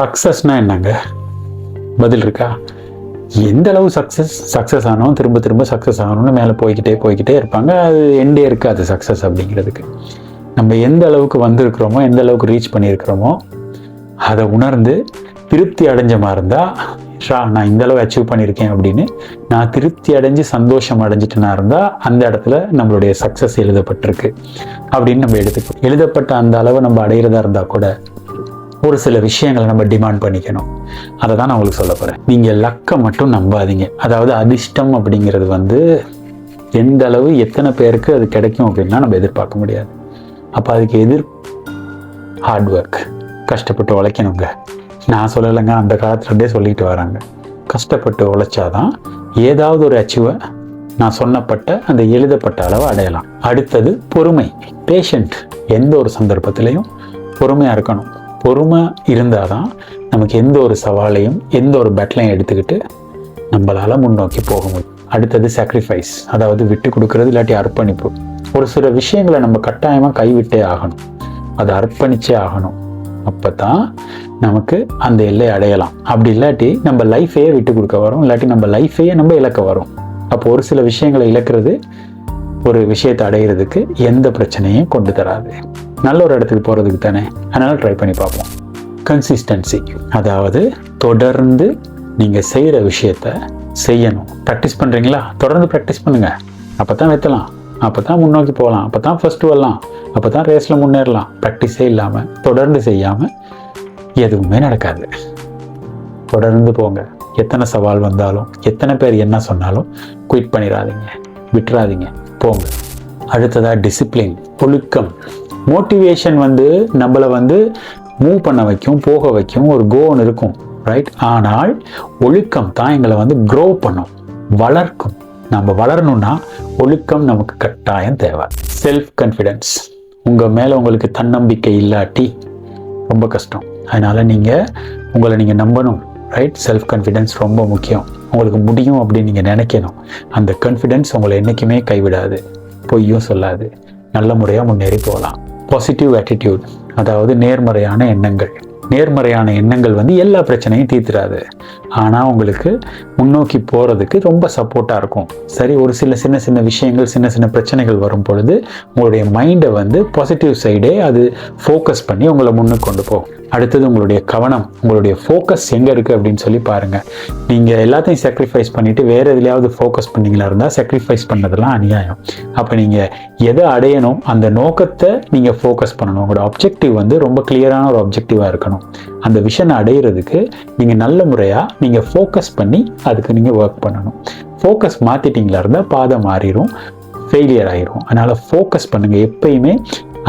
சக்ஸஸ்னால் என்னங்க? பதில் இருக்கா? எந்த அளவு சக்ஸஸ் சக்ஸஸ் ஆனோம் திரும்ப திரும்ப சக்ஸஸ் ஆகணும்னு மேலே போய்க்கிட்டே போய்க்கிட்டே இருப்பாங்க. அது எண்டே இருக்காது சக்ஸஸ் அப்படிங்கிறதுக்கு. நம்ம எந்த அளவுக்கு வந்திருக்கிறோமோ எந்த அளவுக்கு ரீச் பண்ணியிருக்கிறோமோ அதை உணர்ந்து திருப்தி அடைஞ்ச மாதிரி இருந்தால் ஷா நான் இந்த அளவு அச்சீவ் பண்ணியிருக்கேன் அப்படின்னு நான் திருப்தி அடைஞ்சு சந்தோஷம் அடைஞ்சிட்டுனா இருந்தால் அந்த இடத்துல நம்மளுடைய சக்ஸஸ் எழுதப்பட்டிருக்கு. அப்படின்னு நம்ம எடுத்துக்கோ. எழுதப்பட்ட அந்த அளவை நம்ம அடையிறதா இருந்தால் கூட ஒரு சில விஷயங்களை நம்ம டிமாண்ட் பண்ணிக்கணும். அதை தான் நான் உங்களுக்கு சொல்ல போகிறேன் நீங்கள் லக்கை மட்டும் நம்பாதீங்க. அதாவது அதிர்ஷ்டம் அப்படிங்கிறது வந்து எந்த அளவு எத்தனை பேருக்கு அது கிடைக்கும் அப்படின்னா நம்ம எதிர்பார்க்க முடியாது. அப்போ அதுக்கு எதிர் ஹார்ட் ஒர்க் கஷ்டப்பட்டு உழைக்கணுங்க. நான் சொல்லலைங்க அந்த காலத்துலேருந்தே சொல்லிட்டு வராங்க. கஷ்டப்பட்டு உழைச்சாதான் ஏதாவது ஒரு அச்சீவை நான் சொன்னப்பட்ட அந்த எழுதப்பட்ட அளவை அடையலாம். அடுத்தது பொறுமை. பேஷண்ட் எந்த ஒரு சந்தர்ப்பத்திலையும் பொறுமையாக இருக்கணும். பொறுமை இருந்தால் தான் நமக்கு எந்த ஒரு சவாலையும் எந்த ஒரு பேட்டலையும் எடுத்துக்கிட்டு நம்மளால் முன்னோக்கி போக முடியும். அடுத்தது சாக்ரிஃபைஸ் அதாவது விட்டு கொடுக்கறது இல்லாட்டி அர்ப்பணிப்பு. ஒரு சில விஷயங்களை நம்ம கட்டாயமாக கைவிட்டே ஆகணும். அதை அர்ப்பணிச்சே ஆகணும். அப்போ தான் நமக்கு அந்த எல்லை அடையலாம். அப்படி இல்லாட்டி நம்ம லைஃபையே விட்டு கொடுக்க வரும். இல்லாட்டி நம்ம லைஃபையே நம்ம இழக்க வரும். அப்போ ஒரு சில விஷயங்களை இழக்கிறது ஒரு விஷயத்தை அடையிறதுக்கு எந்த பிரச்சனையும் கொண்டு தராது. நல்ல ஒரு இடத்துக்கு போகிறதுக்கு தானே? அதனால் ட்ரை பண்ணி பார்ப்போம். கன்சிஸ்டன்சி அதாவது தொடர்ந்து நீங்கள் செய்கிற விஷயத்த செய்யணும். ப்ராக்டிஸ் பண்ணுறீங்களா தொடர்ந்து ப்ராக்டிஸ் பண்ணுங்கள் அப்போ தான் வைத்தலாம் அப்போ தான் முன்னோக்கி போகலாம். அப்போ தான் ஃபஸ்ட்டு வரலாம். அப்போ தான் ரேஸில் முன்னேறலாம். ப்ராக்டிஸே இல்லாமல் தொடர்ந்து செய்யாமல் எதுவுமே நடக்காது. தொடர்ந்து போங்க. எத்தனை சவால் வந்தாலும் எத்தனை பேர் என்ன சொன்னாலும் குயிட் பண்ணிடாதீங்க விட்டுறாதீங்க. போங்க. அடுத்ததாக டிசிப்ளின் ஒழுக்கம் மோட்டிவேஷன் வந்து நம்மளை வந்து மூவ் பண்ண வைக்கும் போக வைக்கும் ஒரு கோன் இருக்கும் ரைட் ஆனால் ஒழுக்கம் தான் எங்களை வந்து க்ரோ பண்ணும் வளர்க்கும். நம்ம வளரணும்னா ஒழுக்கம் நமக்கு கட்டாயம் தேவை. செல்ஃப் கான்ஃபிடென்ஸ் உங்கள் மேலே உங்களுக்கு தன்னம்பிக்கை இல்லாட்டி ரொம்ப கஷ்டம். அதனால் நீங்கள் உங்களை நீங்கள் நம்பணும் ரைட் செல்ஃப் கான்ஃபிடென்ஸ் ரொம்ப முக்கியம். உங்களுக்கு முடியும் அப்படின்னு நீங்கள் நினைக்கணும். அந்த கான்ஃபிடென்ஸ் உங்களை என்றைக்குமே கைவிடாது பொய்யும் சொல்லாது. நல்ல முறையாக முன்னேறி போகலாம். பாசிட்டிவ் ஆட்டிடியூட் அதாவது நேர்மறையான எண்ணங்கள். நேர்மறையான எண்ணங்கள் வந்து எல்லா பிரச்சனையும் தீர்த்துறாது. ஆனால் உங்களுக்கு முன்னோக்கி போகிறதுக்கு ரொம்ப சப்போர்ட்டாக இருக்கும். சரி ஒரு சில சின்ன சின்ன விஷயங்கள் சின்ன சின்ன பிரச்சனைகள் வரும் பொழுது உங்களுடைய மைண்டை வந்து பாசிட்டிவ் சைடே அது ஃபோக்கஸ் பண்ணி உங்களை முன்னுக்கு கொண்டு போகும். அடுத்தது உங்களுடைய கவனம் உங்களுடைய ஃபோக்கஸ் எங்கே இருக்குது அப்படின்னு சொல்லி பாருங்கள் நீங்கள் எல்லாத்தையும் சாக்ரிஃபைஸ் பண்ணிவிட்டு வேறு எதுலையாவது ஃபோக்கஸ் பண்ணீங்களா இருந்தால் சாக்ரிஃபைஸ் பண்ணதெல்லாம் அநியாயம். அப்போ நீங்கள் எதை அடையணும் அந்த நோக்கத்தை நீங்கள் ஃபோக்கஸ் பண்ணணும். உங்களோட அப்ஜெக்டிவ் வந்து ரொம்ப கிளியரான ஒரு அப்ஜெக்டிவாக இருக்கணும். அந்த விஷனை அடையிறதுக்கு நீங்கள் நல்ல முறையாக நீங்கள் ஃபோக்கஸ் பண்ணி அதுக்கு நீங்கள் ஒர்க் பண்ணணும். ஃபோக்கஸ் மாற்றிட்டீங்களா இருந்தால் பாதை மாறிடும் ஃபெயிலியர் ஆயிரும். அதனால் ஃபோக்கஸ் பண்ணுங்கள் எப்பயுமே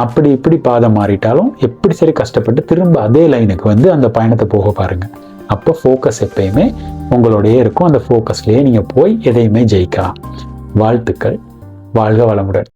அப்படி இப்படி பாதை மாறிட்டாலும் எப்படி சரி கஷ்டப்பட்டு திரும்ப அதே லைனுக்கு வந்து அந்த பயணத்தை போக பாருங்கள் அப்போ ஃபோக்கஸ் எப்பயுமே உங்களோடயே இருக்கும். அந்த ஃபோக்கஸ்லேயே நீங்கள் போய் எதையுமே ஜெயிக்கலாம். வாழ்த்துக்கள். வாழ்க வளமுடன்.